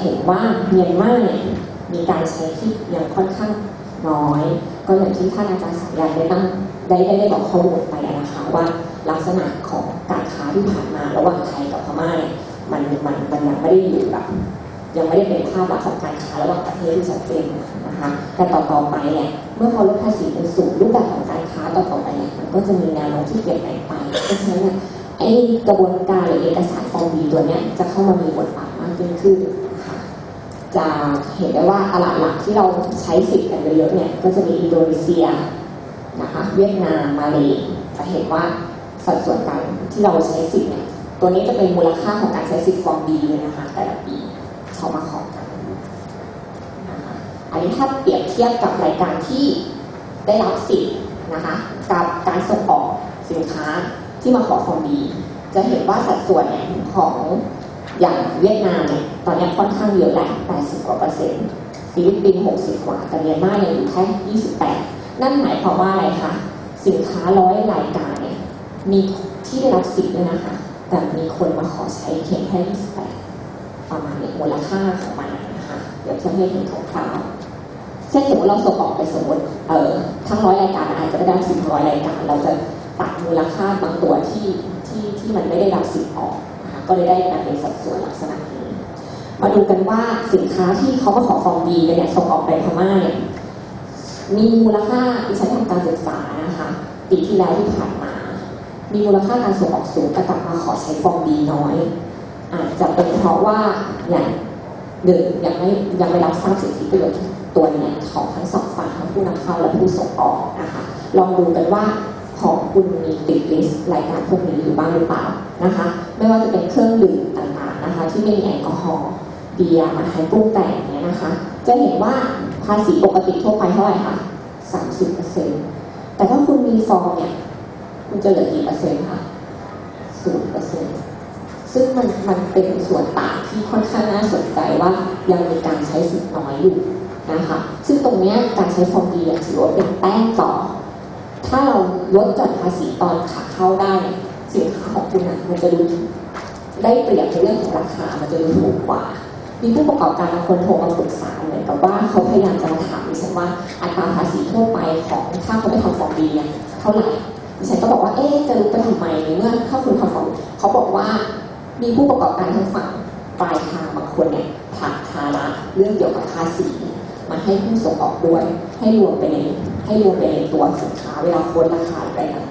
เห็นว่าเมียนมาเนี่ยมีการใช้ที่ยังค่อนข้างน้อย ก็อย่างที่ท่านอาจารย์สายันได้ตั้งได้ได้ได้บอกข้อมูลไปนะคะว่าลักษณะของการค้าที่ผ่านมาระหว่างไทยกับพม่าเนี่ยมันมันมันยังไม่ได้อยู่แบบยังไม่ได้เป็นภาพลักษณ์ของการค้าระหว่างประเทศที่ชัดเจนนะคะแต่ต่อต่อไปเนี่ยเมื่อเขาลดภาษีเป็นสูงรูปแบบของการค้าต่อต่อไปเนี่ยมันก็จะมีแนวโน้มที่เปลี่ยนแปลงไปเพราะฉะนั้นเนี่ยไอ้กระบวนการหรือเอกสารฟอร์มบีตัวเนี้ยจะเข้ามามีบทบาท ยิ่งขึ้น จะเห็นได้ว่าตลาดหลักที่เราใช้สิทธิ์กันเยอะเนี่ยก็จะมีอินโดนีเซียนะคะเวียดนามมาเลยจะเห็นว่าสัดส่วนการที่เราใช้สิทธิ์เนี่ยตัวนี้จะเป็นมูลค่าของการใช้สิทธิ์ฟอร์มบีเลยนะคะแต่ละปีเขามาขอกันนะคะอันนี้ถ้าเปรียบเทียบกับรายการที่ได้รับสิทธิ์นะคะกับการส่งออกสินค้าที่มาขอฟอร์มบีจะเห็นว่าสัดส่วนเนี่ยของ อย่างเวียดนามเนี่ยตอนนี้ค่อนข้างเยอะแหละ80กว่าเปอร์เซ็นต์ฟิลิปปินส์60 กว่าแต่เมียนมาเนี่ยอยู่แค่28 นั่นหมายความว่าอะไรคะสินค้าร้อยรายการเนี่ยมีที่ได้รับสิทธิ์ด้วยนะคะ แต่มีคนมาขอใช้เพียงแค่28 ประมาณนี้มูลค่าของมันนะคะเดี๋ยวจะให้เห็นคร่าวๆเช่นสมมติเราส่งออกไปสมมติเอ่อทั้งร้อยรายการอาจจะไม่ได้สิบร้อยรายการ เราจะตัดมูลค่าบางตัวที่ที่ที่มันไม่ได้รับสิทธิ์ออก ก็เลยได้มาเป็นสัดส่วนลักษณะนี้มาดูกันว่าสินค้าที่เขามาขอฟองบีเนี่ยส่งออกไปพม่าเนี่ยมีมูลค่าดิฉันทำการศึกษานะคะปีที่แล้วที่ผ่านมา มีมูลค่าการส่งออกสูงแต่กลับมาขอใช้ฟองบีน้อยอาจจะเป็นเพราะว่าอย่างหนึ่งยังไม่ยังไม่รับทราบสิทธิประโยชน์ตัวเนี้ของทั้งสองฝ่ายทั้งผู้นำเข้าและผู้ส่งออกนะคะลองดูกันว่า ของคุณมีติดลิสต์รายการพวกนี้อยู่บ้างหรือเปล่านะคะ ไม่ว่าจะเป็นเครื่องดื่มต่างๆนะคะ ที่ไม่มีแอลกอฮอล์เบียร์อาหารปรุงแต่งเนี่ยนะคะ จะเห็นว่าภาษีปกติทั่วไปเท่าไหร่คะ30เปอร์เซ็นต์แต่ถ้าคุณมีซองเนี่ยคุณจะเหลือกี่เปอร์เซ็นต์คะศูนย์เปอร์เซ็นต์ซึ่งมันมันเป็นส่วนต่างที่ค่อนข้างน่าสนใจว่ายังมีการใช้สิทธิ์น้อยอยู่นะคะ ซึ่งตรงเนี้ยการใช้ฟอร์มดีถือว่าเป็นแต้มต่อ ถ้าเราลดหย่อนภาษีตอนขาเข้าได้สินค้าของคุณนะมันจะดูได้เปรียบในเรื่องของราคา มันจะดูถูกกว่ามีผู้ประกอบการบางคนโทรมาปรึกษาเหมือนกับว่าเขาพยายามจะมาถามดิฉันว่าอัตราภาษีทั่วไปของถ้าเขาไม่ทำฟอร์มดีเนี่ยเท่าไหร่ดิฉันก็บอกว่าเอ๊ะจะรู้ไปทำไมในเมื่อถ้าคุณทำฟอร์มเขาบอกว่ามีผู้ประกอบการทั้งฝั่งปลายทางบางคนเนี่ยผลักภาระเรื่องเกี่ยวกับภาษีมาให้ผู้ส่งออกด้วยให้รวมไปใน ให้ดูในตัวสินค้าเวลาค้นราคาไปต่าง